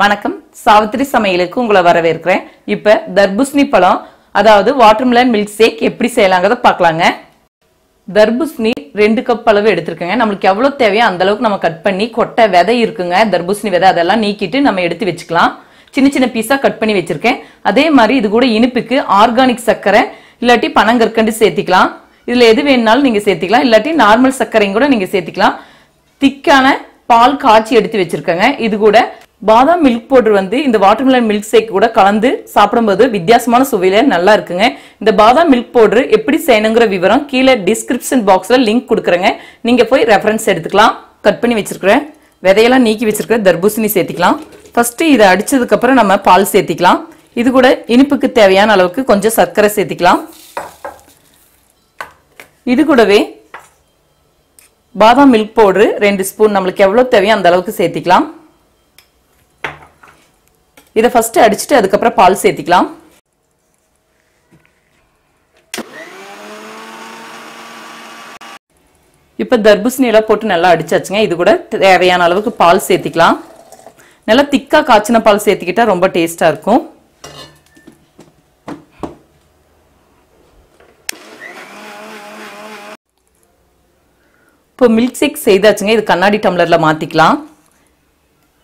வணக்கம். சாவித்திரி சமையலுக்கு உங்களை வரவேற்கிறேன். இப்ப தர்பூசணி பழம் அதாவது வாட்டர்மெலன் மில்க் ஷேக் எப்படி செய்யலாங்கிறத பார்க்கலாங்க. தர்பூசணி ரெண்டு கப் அளவு எடுத்திருக்கேங்க. நம்மளுக்கு எவ்வளவு தேவையோ அந்த அளவுக்கு நம்ம கட் பண்ணி கொட்டை விதை இருக்குங்க. தர்பூசணி விதை அதெல்லாம் நீக்கிட்டு நம்ம எடுத்து வச்சுக்கலாம். சின்ன சின்ன பீஸா கட் பண்ணி வச்சிருக்கேன். அதே மாதிரி இது கூட இனிப்புக்கு ஆர்கானிக் சர்க்கரை இல்லாட்டி பனங்கற்கண்டு சேர்த்திக்கலாம். இதுல எது வேணுனாலும் நீங்க சேர்த்திக்கலாம். இல்லாட்டி நார்மல் சர்க்கரையும் கூட நீங்க சேர்த்திக்கலாம். திக்கான பால் காய்ச்சி எடுத்து வச்சிருக்கேங்க. இது கூட பாதாம் மில்க் பவுடர் வந்து இந்த வாட்டர்மெலன் மில்க் ஷேக் கூட கலந்து சாப்பிடும்போது வித்தியாசமான சுவையில நல்லா இருக்குங்க. இந்த பாதாம் மில்க் பவுடர் எப்படி செய்யணுங்கிற விவரம் கீழே டிஸ்கிரிப்ஷன் பாக்ஸ்ல லிங்க் கொடுக்குறேங்க. நீங்க போய் ரெஃபரன்ஸ் எடுத்துக்கலாம். கட் பண்ணி வச்சிருக்கிறேன். விதையெல்லாம் நீக்கி வச்சிருக்கிற தர்பூசணி சேர்த்திக்கலாம். ஃபர்ஸ்ட் இதை அடிச்சதுக்கு அப்புறம் நம்ம பால் சேர்த்திக்கலாம். இது கூட இனிப்புக்கு தேவையான அளவுக்கு கொஞ்சம் சர்க்கரை சேர்த்திக்கலாம். இது கூடவே பாதாம் மில்க் பவுடர் ரெண்டு ஸ்பூன் நம்மளுக்கு எவ்வளவு தேவையோ அந்த அளவுக்கு சேர்த்திக்கலாம். இதை ஃபர்ஸ்ட் அடிச்சுட்டு அதுக்கப்புறம் பால் சேர்த்திக்கலாம். இப்போ தர்பூசணி எல்லாம் போட்டு நல்லா அடிச்சாச்சுங்க. இது கூட தேவையான அளவுக்கு பால் சேர்த்திக்கலாம். நல்லா திக்காக காய்ச்சின பால் சேர்த்திக்கிட்டா ரொம்ப டேஸ்ட்டாக இருக்கும். இப்போ மில்க் ஷேக் செய்தாச்சுங்க. இது கண்ணாடி டம்ளரில் மாற்றிக்கலாம்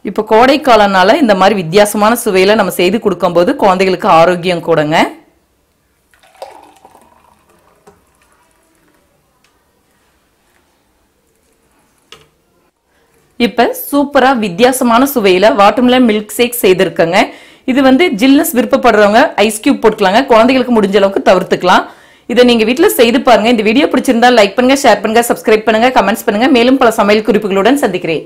இப்போ கோடை காலம்னால இந்த மாதிரி வித்தியாசமான சுவையில் நம்ம செய்து கொடுக்கும்போது குழந்தைகளுக்கு ஆரோக்கியம் கூடங்க. இப்போ சூப்பராக வித்தியாசமான சுவையில் வாட்டர்மெலன் மில்க் ஷேக் செய்திருக்கங்க. இது வந்து ஜில்னஸ் விருப்பப்படுறவங்க ஐஸ் கியூப் போட்டுக்கலாங்க. குழந்தைகளுக்கு முடிஞ்ச அளவுக்கு தவிர்த்துக்கலாம். இதை நீங்கள் வீட்டில் செய்து பாருங்க. இந்த வீடியோ பிடிச்சிருந்தா லைக் பண்ணுங்கள் ஷேர் பண்ணுங்கள் சப்ஸ்கிரைப் பண்ணுங்கள் கமெண்ட்ஸ் பண்ணுங்கள் மேலும் பல சமையல் குறிப்புகளுடன் சந்திக்கிறேன்.